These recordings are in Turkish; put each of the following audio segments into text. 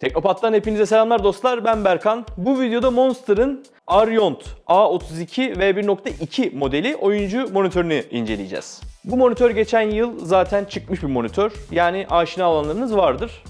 Teknopat'tan hepinize selamlar dostlar. Ben Berkan. Bu videoda Monster'ın Ariont A32 ve 1.2 modeli oyuncu monitörünü inceleyeceğiz. Bu monitör geçen yıl zaten çıkmış bir monitör. Yani aşina olanlarınız vardır.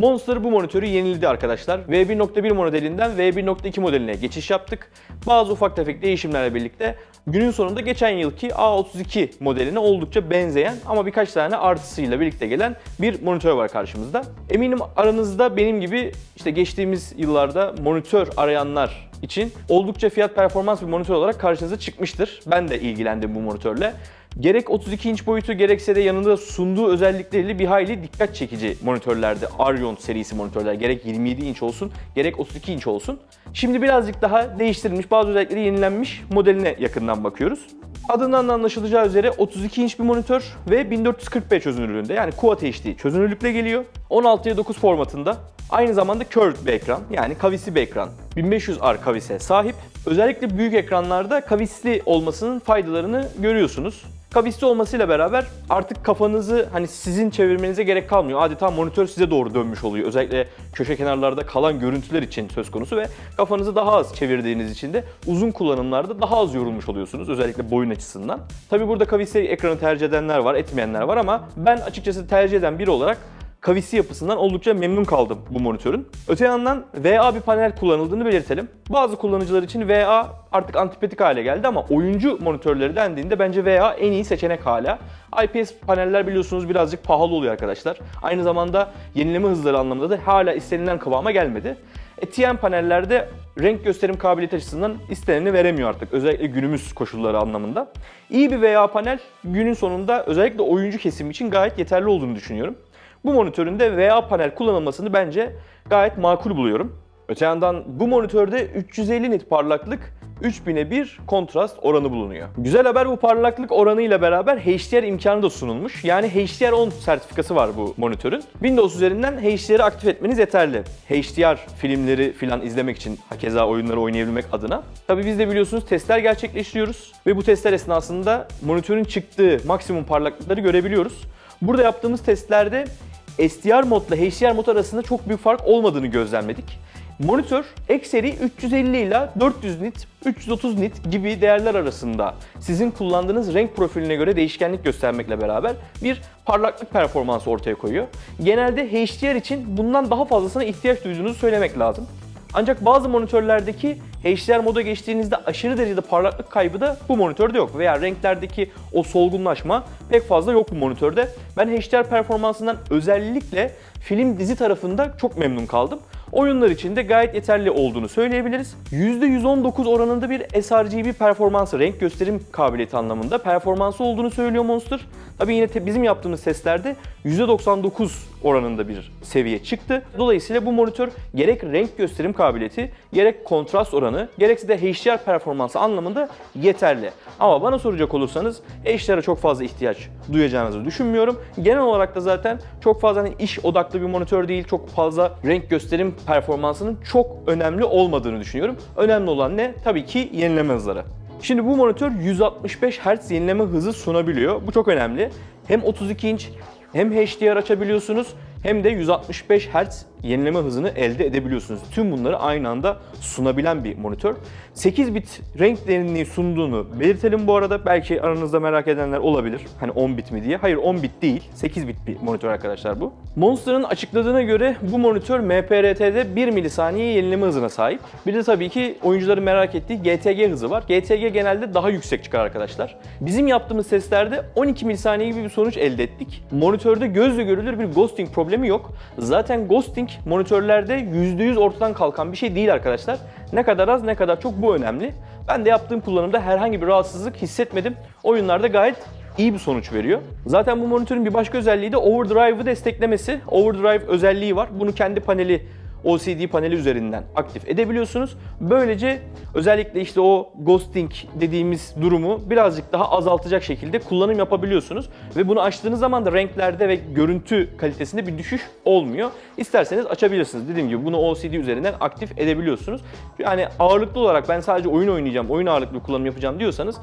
Monster bu monitörü yeniledi arkadaşlar. V1.1 modelinden V1.2 modeline geçiş yaptık. Bazı ufak tefek değişimlerle birlikte günün sonunda geçen yılki A32 modeline oldukça benzeyen ama birkaç tane artısıyla birlikte gelen bir monitör var karşımızda. Eminim aranızda benim gibi işte geçtiğimiz yıllarda monitör arayanlar için oldukça fiyat performans bir monitör olarak karşınıza çıkmıştır. Ben de ilgilendim bu monitörle. Gerek 32 inç boyutu gerekse de yanında sunduğu özellikleriyle bir hayli dikkat çekici monitörlerdi. Arion serisi monitörler gerek 27 inç olsun gerek 32 inç olsun. Şimdi birazcık daha değiştirilmiş bazı özellikleri yenilenmiş modeline yakından bakıyoruz. Adından da anlaşılacağı üzere 32 inç bir monitör ve 1440p çözünürlüğünde yani Quad HD çözünürlükle geliyor. 16'ya 9 formatında. Aynı zamanda curved bir ekran yani kavisli bir ekran. 1500R kavise sahip. Özellikle büyük ekranlarda kavisli olmasının faydalarını görüyorsunuz. Kavisli olmasıyla beraber artık kafanızı hani sizin çevirmenize gerek kalmıyor. Adeta monitör size doğru dönmüş oluyor. Özellikle köşe kenarlarda kalan görüntüler için söz konusu ve kafanızı daha az çevirdiğiniz için de uzun kullanımlarda daha az yorulmuş oluyorsunuz. Özellikle boyun açısından. Tabi burada kavisli ekranı tercih edenler var, etmeyenler var ama ben açıkçası tercih eden biri olarak kavisi yapısından oldukça memnun kaldım bu monitörün. Öte yandan VA bir panel kullanıldığını belirtelim. Bazı kullanıcılar için VA artık antipatik hale geldi ama oyuncu monitörleri dendiğinde bence VA en iyi seçenek hala. IPS paneller biliyorsunuz birazcık pahalı oluyor arkadaşlar. Aynı zamanda yenileme hızları anlamında da hala istenilen kıvama gelmedi. E, TN panellerde renk gösterim kabiliyeti açısından isteneni veremiyor artık. Özellikle günümüz koşulları anlamında. İyi bir VA panel günün sonunda özellikle oyuncu kesim için gayet yeterli olduğunu düşünüyorum. Bu monitörün de VA panel kullanılmasını bence gayet makul buluyorum. Öte yandan bu monitörde 350 nit parlaklık 3000'e 1 kontrast oranı bulunuyor. Güzel haber bu parlaklık oranı ile beraber HDR imkanı da sunulmuş. Yani HDR10 sertifikası var bu monitörün. Windows üzerinden HDR'i aktif etmeniz yeterli. HDR filmleri filan izlemek için hakeza oyunları oynayabilmek adına. Tabii biz de biliyorsunuz testler gerçekleştiriyoruz ve bu testler esnasında monitörün çıktığı maksimum parlaklıkları görebiliyoruz. Burada yaptığımız testlerde SDR modla HDR mod arasında çok büyük fark olmadığını gözlemledik. Monitör ekseri 350 ile 400 nit, 330 nit gibi değerler arasında sizin kullandığınız renk profiline göre değişkenlik göstermekle beraber bir parlaklık performansı ortaya koyuyor. Genelde HDR için bundan daha fazlasına ihtiyaç duyduğunuzu söylemek lazım. Ancak bazı monitörlerdeki HDR moda geçtiğinizde aşırı derecede parlaklık kaybı da bu monitörde yok. Veya renklerdeki o solgunlaşma pek fazla yok bu monitörde. Ben HDR performansından özellikle film dizi tarafında çok memnun kaldım. Oyunlar için de gayet yeterli olduğunu söyleyebiliriz. %119 oranında bir sRGB performansı, renk gösterim kabiliyeti anlamında performansı olduğunu söylüyor Monster. Tabii yine bizim yaptığımız testlerde %99 oranında bir seviye çıktı. Dolayısıyla bu monitör gerek renk gösterim kabiliyeti, gerek kontrast oranı, gerekse de HDR performansı anlamında yeterli. Ama bana soracak olursanız HDR'a çok fazla ihtiyaç duyacağınızı düşünmüyorum. Genel olarak da zaten çok fazla hani iş odaklı bir monitör değil, çok fazla renk gösterim performansının çok önemli olmadığını düşünüyorum. Önemli olan ne? Tabii ki yenileme hızları. Şimdi bu monitör 165 Hz yenileme hızı sunabiliyor. Bu çok önemli. Hem 32 inç hem HDR açabiliyorsunuz hem de 165 Hz yenileme hızını elde edebiliyorsunuz. Tüm bunları aynı anda sunabilen bir monitör. 8 bit renk derinliği sunduğunu belirtelim bu arada. Belki aranızda merak edenler olabilir. Hani 10 bit mi diye. Hayır 10 bit değil. 8 bit bir monitör arkadaşlar bu. Monster'ın açıkladığına göre bu monitör MPRT'de 1 milisaniye yenileme hızına sahip. Bir de tabii ki oyuncuların merak ettiği GTG hızı var. GTG genelde daha yüksek çıkar arkadaşlar. Bizim yaptığımız testlerde 12 milisaniye gibi bir sonuç elde ettik. Monitörde gözle görülür bir ghosting problemi yok. Zaten ghosting monitörlerde %100 ortadan kalkan bir şey değil arkadaşlar. Ne kadar az ne kadar çok bu önemli. Ben de yaptığım kullanımda herhangi bir rahatsızlık hissetmedim. Oyunlarda gayet iyi bir sonuç veriyor. Zaten bu monitörün bir başka özelliği de overdrive'ı desteklemesi. Overdrive özelliği var. Bunu kendi paneli OCD paneli üzerinden aktif edebiliyorsunuz. Böylece özellikle işte o ghosting dediğimiz durumu birazcık daha azaltacak şekilde kullanım yapabiliyorsunuz. Ve bunu açtığınız zaman da renklerde ve görüntü kalitesinde bir düşüş olmuyor. İsterseniz açabilirsiniz. Dediğim gibi bunu OCD üzerinden aktif edebiliyorsunuz. Yani ağırlıklı olarak ben sadece oyun oynayacağım, oyun ağırlıklı kullanım yapacağım diyorsanız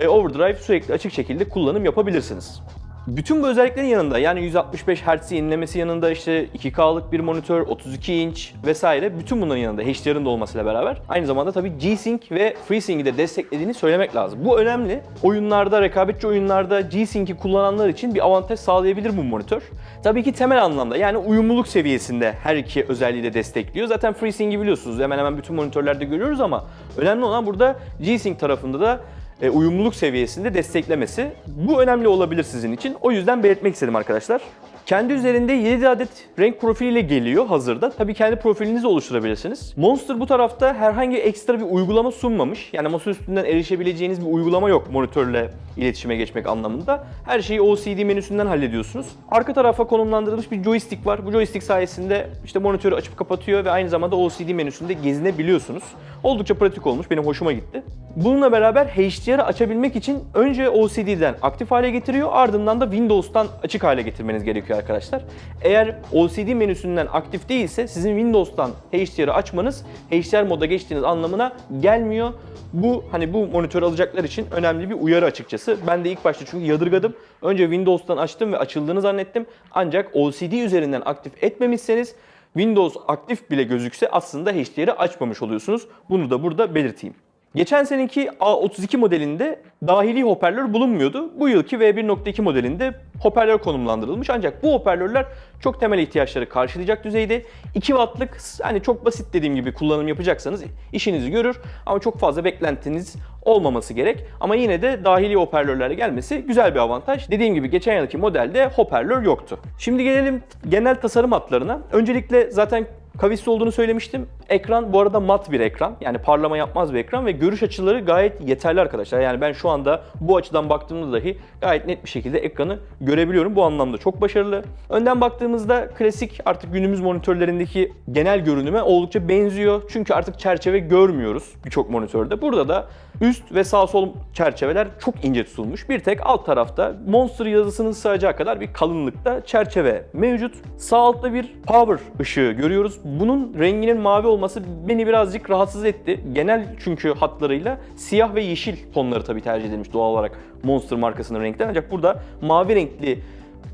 e, overdrive sürekli açık şekilde kullanım yapabilirsiniz. Bütün bu özelliklerin yanında yani 165 Hz yenilemesi yanında işte 2K'lık bir monitör, 32 inç vesaire bütün bunların yanında HDR'ın da olmasıyla beraber aynı zamanda tabii G-Sync ve FreeSync'i de desteklediğini söylemek lazım. Bu önemli. Oyunlarda, rekabetçi oyunlarda G-Sync'i kullananlar için bir avantaj sağlayabilir bu monitör. Tabii ki temel anlamda yani uyumluluk seviyesinde her iki özelliği de destekliyor. Zaten FreeSync'i biliyorsunuz hemen hemen bütün monitörlerde görüyoruz ama önemli olan burada G-Sync tarafında da e, uyumluluk seviyesinde desteklemesi. Bu önemli olabilir sizin için. O yüzden belirtmek istedim arkadaşlar. Kendi üzerinde 7 adet renk profiliyle geliyor hazırda. Tabii kendi profilinizi oluşturabilirsiniz. Monster bu tarafta herhangi ekstra bir uygulama sunmamış. Yani masa üstünden erişebileceğiniz bir uygulama yok monitörle iletişime geçmek anlamında. Her şeyi OCD menüsünden hallediyorsunuz. Arka tarafa konumlandırılmış bir joystick var. Bu joystick sayesinde işte monitörü açıp kapatıyor ve aynı zamanda OCD menüsünde gezinebiliyorsunuz. Oldukça pratik olmuş. Benim hoşuma gitti. Bununla beraber HDR'ı açabilmek için önce OCD'den aktif hale getiriyor ardından da Windows'tan açık hale getirmeniz gerekiyor arkadaşlar. Eğer OCD menüsünden aktif değilse sizin Windows'tan HDR'ı açmanız HDR moda geçtiğiniz anlamına gelmiyor. Bu hani bu monitörü alacaklar için önemli bir uyarı açıkçası. Ben de ilk başta çünkü yadırgadım. Önce Windows'tan açtım ve açıldığını zannettim. Ancak OCD üzerinden aktif etmemişseniz Windows aktif bile gözükse aslında HDR'ı açmamış oluyorsunuz. Bunu da burada belirteyim. Geçen seneki A32 modelinde dahili hoparlör bulunmuyordu. Bu yılki V1.2 modelinde hoparlör konumlandırılmış ancak bu hoparlörler çok temel ihtiyaçları karşılayacak düzeyde. 2 wattlık hani çok basit dediğim gibi kullanım yapacaksanız işinizi görür ama çok fazla beklentiniz olmaması gerek. Ama yine de dahili hoparlörlerle gelmesi güzel bir avantaj. Dediğim gibi geçen yılki modelde hoparlör yoktu. Şimdi gelelim genel tasarım hatlarına. Öncelikle zaten Kavisli olduğunu söylemiştim. Ekran bu arada mat bir ekran. Yani parlama yapmaz bir ekran ve görüş açıları gayet yeterli arkadaşlar. Yani ben şu anda bu açıdan baktığımda dahi gayet net bir şekilde ekranı görebiliyorum. Bu anlamda çok başarılı. Önden baktığımızda klasik artık günümüz monitörlerindeki genel görünüme oldukça benziyor. Çünkü artık çerçeve görmüyoruz birçok monitörde. Burada da üst ve sağ sol çerçeveler çok ince tutulmuş. Bir tek alt tarafta Monster yazısının sığacağı kadar bir kalınlıkta çerçeve mevcut. Sağ altta bir power ışığı görüyoruz. Bunun renginin mavi olması beni birazcık rahatsız etti. Genel çünkü hatlarıyla siyah ve yeşil tonları tabii tercih edilmiş doğal olarak Monster markasının renkleri. Ancak burada mavi renkli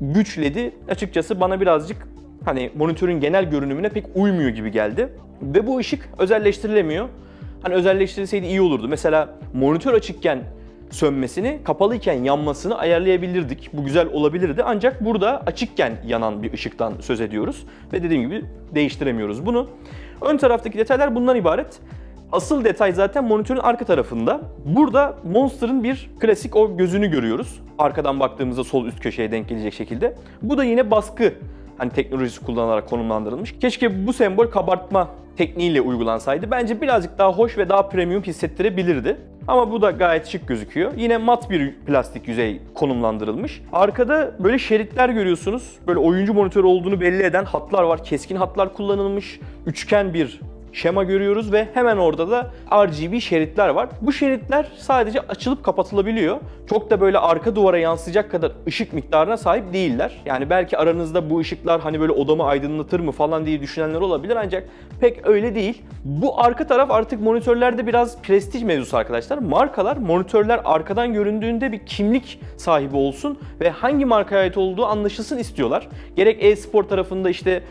güç LED'i açıkçası bana birazcık hani monitörün genel görünümüne pek uymuyor gibi geldi. Ve bu ışık özelleştirilemiyor. Hani özelleştirilseydi iyi olurdu. Mesela monitör açıkken sönmesini, kapalıyken yanmasını ayarlayabilirdik. Bu güzel olabilirdi. Ancak burada açıkken yanan bir ışıktan söz ediyoruz. Ve dediğim gibi değiştiremiyoruz bunu. Ön taraftaki detaylar bundan ibaret. Asıl detay zaten monitörün arka tarafında. Burada Monster'ın bir klasik o gözünü görüyoruz. Arkadan baktığımızda sol üst köşeye denk gelecek şekilde. Bu da yine baskı hani teknolojisi kullanarak konumlandırılmış. Keşke bu sembol kabartma tekniğiyle uygulansaydı. Bence birazcık daha hoş ve daha premium hissettirebilirdi. Ama bu da gayet şık gözüküyor. Yine mat bir plastik yüzey konumlandırılmış. Arkada böyle şeritler görüyorsunuz. Böyle oyuncu monitörü olduğunu belli eden hatlar var. Keskin hatlar kullanılmış. Üçgen bir şema görüyoruz ve hemen orada da RGB şeritler var. Bu şeritler sadece açılıp kapatılabiliyor. Çok da böyle arka duvara yansıyacak kadar ışık miktarına sahip değiller. Yani belki aranızda bu ışıklar hani böyle odamı aydınlatır mı falan diye düşünenler olabilir ancak pek öyle değil. Bu arka taraf artık monitörlerde biraz prestij mevzusu arkadaşlar. Markalar monitörler arkadan göründüğünde bir kimlik sahibi olsun ve hangi markaya ait olduğu anlaşılsın istiyorlar. Gerek e-spor tarafında işte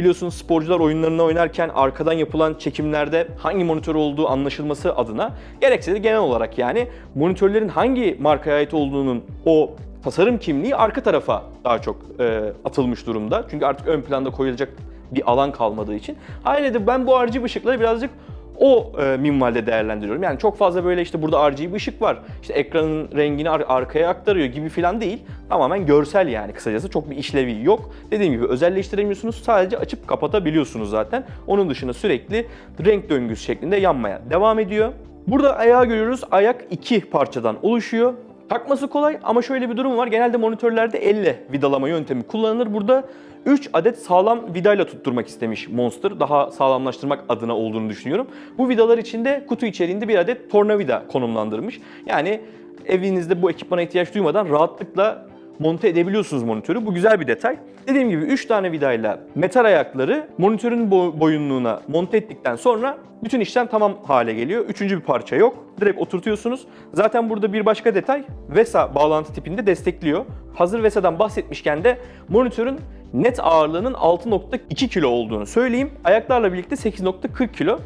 Biliyorsunuz sporcular oyunlarını oynarken arkadan yapılan çekimlerde hangi monitör olduğu anlaşılması adına gerekse de genel olarak yani monitörlerin hangi markaya ait olduğunun o tasarım kimliği arka tarafa daha çok e, atılmış durumda. Çünkü artık ön planda koyulacak bir alan kalmadığı için. Aynı de ben bu RGB ışıkları birazcık o e, minvalde değerlendiriyorum. Yani çok fazla böyle işte burada RGB ışık var. İşte ekranın rengini ar- arkaya aktarıyor gibi falan değil. Tamamen görsel yani kısacası çok bir işlevi yok. Dediğim gibi özelleştiremiyorsunuz. Sadece açıp kapatabiliyorsunuz zaten. Onun dışında sürekli renk döngüsü şeklinde yanmaya devam ediyor. Burada ayağı görüyoruz. Ayak iki parçadan oluşuyor. Takması kolay ama şöyle bir durum var. Genelde monitörlerde elle vidalama yöntemi kullanılır. Burada 3 adet sağlam vidayla tutturmak istemiş Monster. Daha sağlamlaştırmak adına olduğunu düşünüyorum. Bu vidalar içinde kutu içeriğinde bir adet tornavida konumlandırmış. Yani evinizde bu ekipmana ihtiyaç duymadan rahatlıkla monte edebiliyorsunuz monitörü. Bu güzel bir detay. Dediğim gibi 3 tane vidayla metal ayakları monitörün bo- boyunluğuna monte ettikten sonra bütün işlem tamam hale geliyor. Üçüncü bir parça yok. Direkt oturtuyorsunuz. Zaten burada bir başka detay VESA bağlantı tipinde destekliyor. Hazır VESA'dan bahsetmişken de monitörün net ağırlığının 6.2 kilo olduğunu söyleyeyim. Ayaklarla birlikte 8.40 kilo.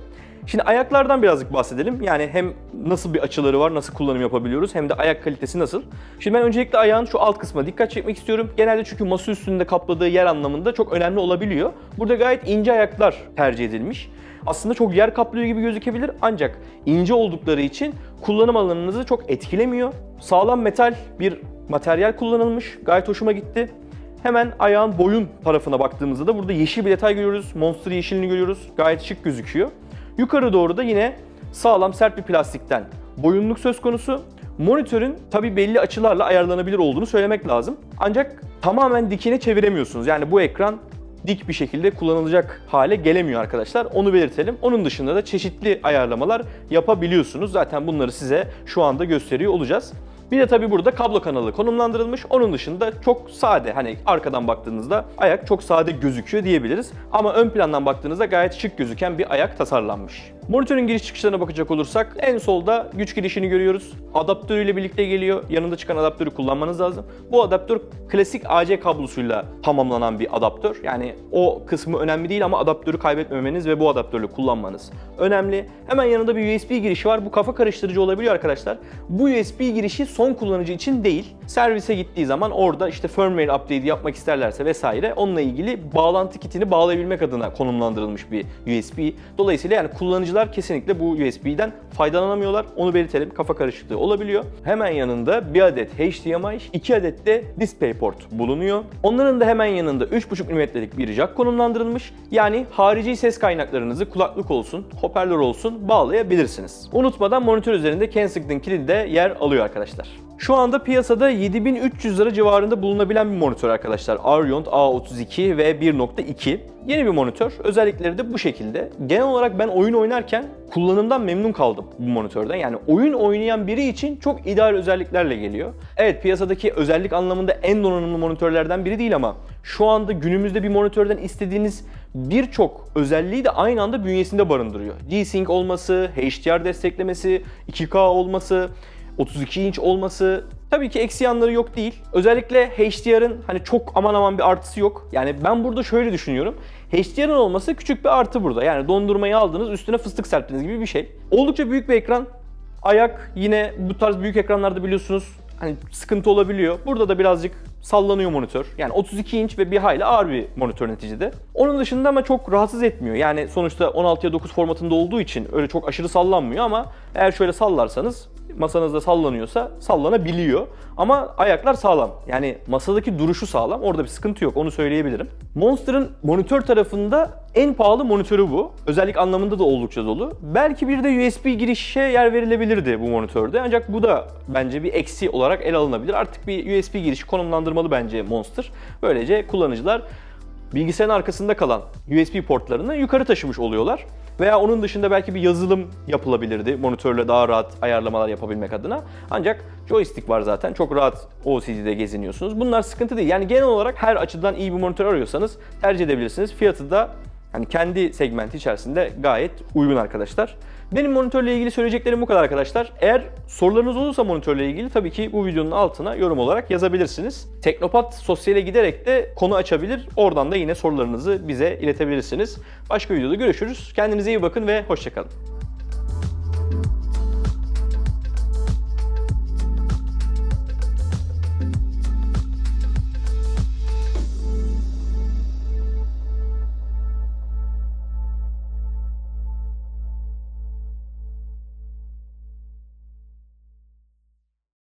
Şimdi ayaklardan birazcık bahsedelim. Yani hem nasıl bir açıları var, nasıl kullanım yapabiliyoruz hem de ayak kalitesi nasıl. Şimdi ben öncelikle ayağın şu alt kısmına dikkat çekmek istiyorum. Genelde çünkü masa üstünde kapladığı yer anlamında çok önemli olabiliyor. Burada gayet ince ayaklar tercih edilmiş. Aslında çok yer kaplıyor gibi gözükebilir ancak ince oldukları için kullanım alanınızı çok etkilemiyor. Sağlam metal bir materyal kullanılmış. Gayet hoşuma gitti. Hemen ayağın boyun tarafına baktığımızda da burada yeşil bir detay görüyoruz. Monster yeşilini görüyoruz. Gayet şık gözüküyor. Yukarı doğru da yine sağlam sert bir plastikten boyunluk söz konusu. Monitörün tabi belli açılarla ayarlanabilir olduğunu söylemek lazım. Ancak tamamen dikine çeviremiyorsunuz. Yani bu ekran dik bir şekilde kullanılacak hale gelemiyor arkadaşlar. Onu belirtelim. Onun dışında da çeşitli ayarlamalar yapabiliyorsunuz. Zaten bunları size şu anda gösteriyor olacağız. Bir de tabii burada kablo kanalı konumlandırılmış. Onun dışında çok sade hani arkadan baktığınızda ayak çok sade gözüküyor diyebiliriz. Ama ön plandan baktığınızda gayet şık gözüken bir ayak tasarlanmış. Monitörün giriş çıkışlarına bakacak olursak en solda güç girişini görüyoruz. Adaptörüyle birlikte geliyor. Yanında çıkan adaptörü kullanmanız lazım. Bu adaptör klasik AC kablosuyla tamamlanan bir adaptör. Yani o kısmı önemli değil ama adaptörü kaybetmemeniz ve bu adaptörle kullanmanız önemli. Hemen yanında bir USB girişi var. Bu kafa karıştırıcı olabiliyor arkadaşlar. Bu USB girişi son kullanıcı için değil. Servise gittiği zaman orada işte firmware update yapmak isterlerse vesaire onunla ilgili bağlantı kitini bağlayabilmek adına konumlandırılmış bir USB. Dolayısıyla yani kullanıcılar kesinlikle bu USB'den faydalanamıyorlar. Onu belirtelim. Kafa karışıklığı olabiliyor. Hemen yanında bir adet HDMI, iki adet de DisplayPort bulunuyor. Onların da hemen yanında 3.5 mm'lik bir jack konumlandırılmış. Yani harici ses kaynaklarınızı kulaklık olsun, hoparlör olsun bağlayabilirsiniz. Unutmadan monitör üzerinde Kensington kilidi de yer alıyor arkadaşlar. Şu anda piyasada 7300 lira civarında bulunabilen bir monitör arkadaşlar. Arion A32 ve 1.2. Yeni bir monitör. Özellikleri de bu şekilde. Genel olarak ben oyun oynarken kullanımdan memnun kaldım bu monitörden. Yani oyun oynayan biri için çok ideal özelliklerle geliyor. Evet piyasadaki özellik anlamında en donanımlı monitörlerden biri değil ama şu anda günümüzde bir monitörden istediğiniz birçok özelliği de aynı anda bünyesinde barındırıyor. G-Sync olması, HDR desteklemesi, 2K olması, 32 inç olması tabii ki eksi yanları yok değil. Özellikle HDR'ın hani çok aman aman bir artısı yok. Yani ben burada şöyle düşünüyorum. HDR'ın olması küçük bir artı burada. Yani dondurmayı aldınız üstüne fıstık serptiniz gibi bir şey. Oldukça büyük bir ekran. Ayak yine bu tarz büyük ekranlarda biliyorsunuz hani sıkıntı olabiliyor. Burada da birazcık sallanıyor monitör. Yani 32 inç ve bir hayli ağır bir monitör neticede. Onun dışında ama çok rahatsız etmiyor. Yani sonuçta 16'ya 9 formatında olduğu için öyle çok aşırı sallanmıyor ama eğer şöyle sallarsanız masanızda sallanıyorsa sallanabiliyor. Ama ayaklar sağlam. Yani masadaki duruşu sağlam. Orada bir sıkıntı yok. Onu söyleyebilirim. Monster'ın monitör tarafında en pahalı monitörü bu. Özellik anlamında da oldukça dolu. Belki bir de USB girişe yer verilebilirdi bu monitörde. Ancak bu da bence bir eksi olarak ele alınabilir. Artık bir USB girişi konumlandırmalı bence Monster. Böylece kullanıcılar bilgisayarın arkasında kalan USB portlarını yukarı taşımış oluyorlar. Veya onun dışında belki bir yazılım yapılabilirdi monitörle daha rahat ayarlamalar yapabilmek adına. Ancak joystick var zaten çok rahat OCD'de geziniyorsunuz. Bunlar sıkıntı değil. Yani genel olarak her açıdan iyi bir monitör arıyorsanız tercih edebilirsiniz. Fiyatı da hani kendi segmenti içerisinde gayet uygun arkadaşlar. Benim monitörle ilgili söyleyeceklerim bu kadar arkadaşlar. Eğer sorularınız olursa monitörle ilgili tabii ki bu videonun altına yorum olarak yazabilirsiniz. Teknopat Sosyal'e giderek de konu açabilir. Oradan da yine sorularınızı bize iletebilirsiniz. Başka videoda görüşürüz. Kendinize iyi bakın ve hoşçakalın.